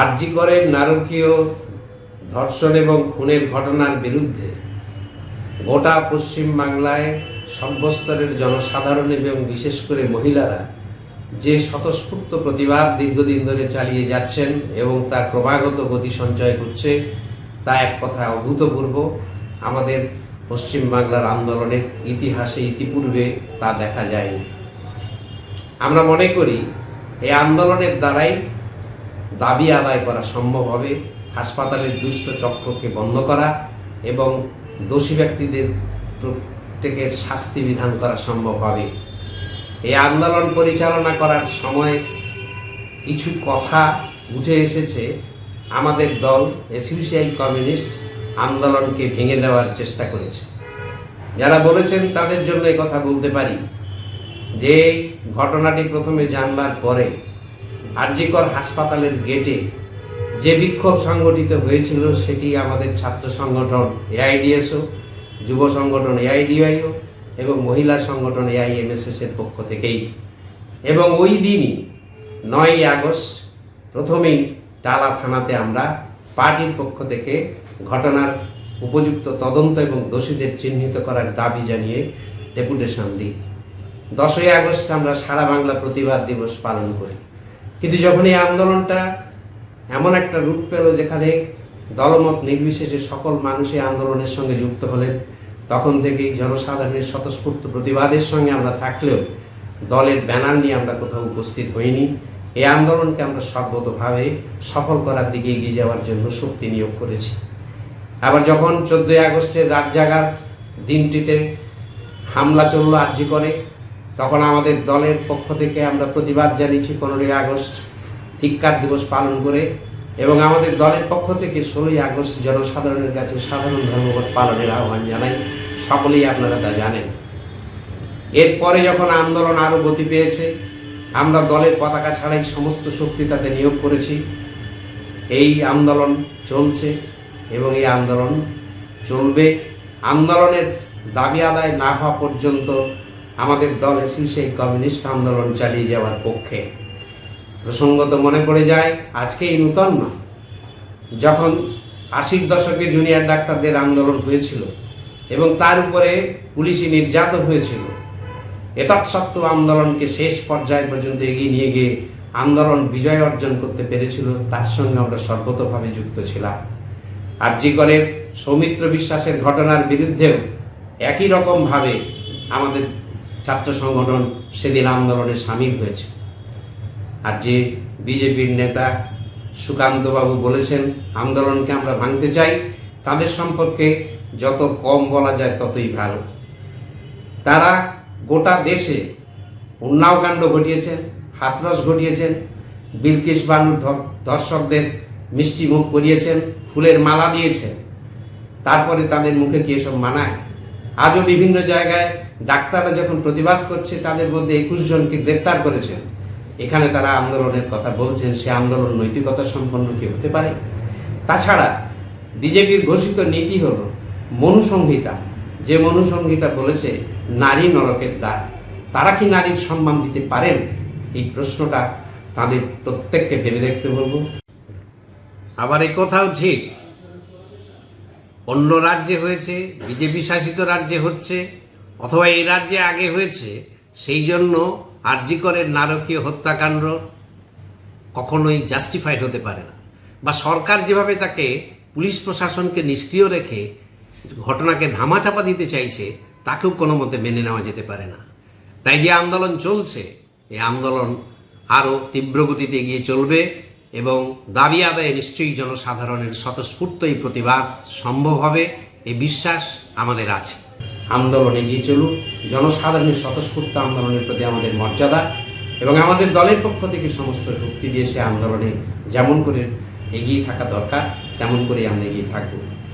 আরজিকরের নারকীয় ধর্ষণ এবং খুনের ঘটনার বিরুদ্ধে। গোটা পশ্চিম বাংলায় সর্বস্তরের জনসাধারণ এবং বিশেষ করে মহিলারা যে স্বতঃস্ফূর্ত প্রতিবাদ দীর্ঘদিন ধরে চালিয়ে যাচ্ছেন এবং তা ক্রমাগত গতি সঞ্চয় করছে, তা এক কথা অভূতপূর্ব। আমাদের পশ্চিম বাংলার আন্দোলনের ইতিহাসে ইতিপূর্বে তা দেখা যায়নি। আমরা মনে করি, এই আন্দোলনের দ্বারাই দাবি আদায় করা সম্ভব হবে। হাসপাতালের দুষ্ট চক্রকে বন্ধ করা এবং দোষী ব্যক্তিদের প্রত্যেকের শাস্তি বিধান করা সম্ভব হবে। এই আন্দোলন পরিচালনা করার সময় কিছু কথা উঠে এসেছে। আমাদের দল এসইউসিআই কমিউনিস্ট আন্দোলনকে ভেঙে দেওয়ার চেষ্টা করেছে। যারা বলেছেন তাদের জন্য কথা বলতে পারি যে ঘটনাটি প্রথমে জানবার পরে আরজিকর হাসপাতালের গেটে যে বিক্ষোভ সংগঠিত হয়েছিল, সেটি আমাদের ছাত্র সংগঠন এআইডিএসও, যুব সংগঠন এআইডিআইও এবং মহিলা সংগঠন এআইএমএসএস এর পক্ষ থেকেই। এবং ওই দিনই, নয়ই আগস্ট, প্রথমেই টালা থানাতে আমরা পার্টির পক্ষ থেকে ঘটনার উপযুক্ত তদন্ত এবং দোষীদের চিহ্নিত করার দাবি জানিয়ে ডেপুটেশন দিই। দশই আগস্ট আমরা সারা বাংলা প্রতিবাদ দিবস পালন করি। কিন্তু যখন এই আন্দোলনটা এমন একটা রূপ পেল যেখানে দলমত নির্বিশেষে সকল মানুষ এই আন্দোলনের সঙ্গে যুক্ত হলেন, তখন থেকেই জনসাধারণের স্বতঃস্ফূর্ত প্রতিবাদের সঙ্গে আমরা থাকলেও দলের ব্যানার নিয়ে আমরা কোথাও উপস্থিত হইনি। এই আন্দোলনকে আমরা সর্বতভাবে সফল করার দিকে এগিয়ে যাওয়ার জন্য শক্তি নিয়োগ করেছি। আবার যখন চোদ্দই আগস্টের রাত জাগার দিনটিতে হামলা চলল আর্জি করে তখন আমাদের দলের পক্ষ থেকে আমরা প্রতিবাদ জানিয়েছি পনেরোই আগস্ট ধিক্কার দিবস পালন করে এবং আমাদের দলের পক্ষ থেকে ষোলোই আগস্ট জনসাধারণের কাছে সাধারণ ধর্মঘট পালনের আহ্বান জানাই। সকলেই আপনারা তা জানেন। এরপরে যখন আন্দোলন আরও গতি পেয়েছে, আমরা দলের পতাকা ছাড়াই সমস্ত শক্তি তাতে নিয়োগ করেছি। এই আন্দোলন চলছে এবং এই আন্দোলন চলবে। আন্দোলনের দাবি আদায় না হওয়া পর্যন্ত আমাদের দল এসে সেই কমিউনিস্ট আন্দোলন চালিয়ে যাওয়ার পক্ষে। প্রসঙ্গত মনে পড়ে যায়, আজকে এই নূতন না যখন আশির দশকে জুনিয়র ডাক্তারদের আন্দোলন হয়েছিল এবং তার উপরে পুলিশি নির্যাতন হয়েছিল এতৎসত্ত্বেও আন্দোলনকে শেষ পর্যায় পর্যন্ত এগিয়ে নিয়ে গিয়ে আন্দোলন বিজয় অর্জন করতে পেরেছিল, তার সঙ্গে আমরা সর্বতভাবে যুক্ত ছিলাম। আর আরজিকরের সৌমিত্র বিশ্বাসের ঘটনার বিরুদ্ধেও একই রকমভাবে আমাদের ছাত্র সংগঠন সেদিন আন্দোলনে সামিল হয়েছে। আর যে বিজেপির নেতা সুকান্তবাবু বলেছেন, আন্দোলনকে আমরা ভাঙতে চাই, তাদের সম্পর্কে যত কম বলা যায় ততই ভালো। তারা গোটা দেশে উন্নাওকাণ্ড ঘটিয়েছেন, হাতরস ঘটিয়েছেন, বিলকিস বানুর দর্শকদের মিষ্টি মুখ করিয়েছেন, ফুলের মালা দিয়েছেন। তারপরে তাদের মুখে কি এসব মানায়? আজও বিভিন্ন জায়গায় ডাক্তাররা যখন প্রতিবাদ করছে, তাদের মধ্যে একুশ জনকে গ্রেপ্তার করেছেন এখানে তারা আন্দোলনের কথা বলছেন, সে আন্দোলন নৈতিকতা সম্পন্ন কি হতে পারে? তাছাড়া বিজেপির ঘোষিত নীতি হল মনুসংহিতা। যে মনুসংহিতা বলেছে, নারী নরকের দ্বার। তারা কি নারীর সম্মান দিতে পারেন? এই প্রশ্নটা তাদের প্রত্যেককে ভেবে দেখতে বলব। আবার এই কথাও ঠিক। অন্য রাজ্যে হয়েছে, বিজেপি শাসিত রাজ্যে হচ্ছে। অথবা এই রাজ্যে আগে হয়েছে, সেই জন্য আরজিকরের নারকীয় হত্যাকাণ্ড কখনোই জাস্টিফাইড হতে পারে না। বা সরকার যেভাবে তাকে পুলিশ প্রশাসনকে নিষ্ক্রিয় রেখে ঘটনাকে ধামাচাপা দিতে চাইছে, তাকেও কোনো মতে মেনে নেওয়া যেতে পারে না। তাই যে আন্দোলন চলছে, এই আন্দোলন আরও তীব্র গতিতে এগিয়ে চলবে এবং দাবি আদায়ে নিশ্চয়ই জনসাধারণের স্বতঃস্ফূর্ত এই প্রতিবাদ সম্ভব হবে এই বিশ্বাস আমাদের আছে। আন্দোলন এগিয়ে চলুক। জনসাধারণের স্বতঃস্ফূর্ত আন্দোলনের প্রতি আমাদের মর্যাদা এবং আমাদের দলের পক্ষ থেকে সমস্ত শক্তি দিয়ে সে আন্দোলনে যেমন করে এগিয়ে থাকা দরকার, তেমন করে আমরা এগিয়ে থাকব।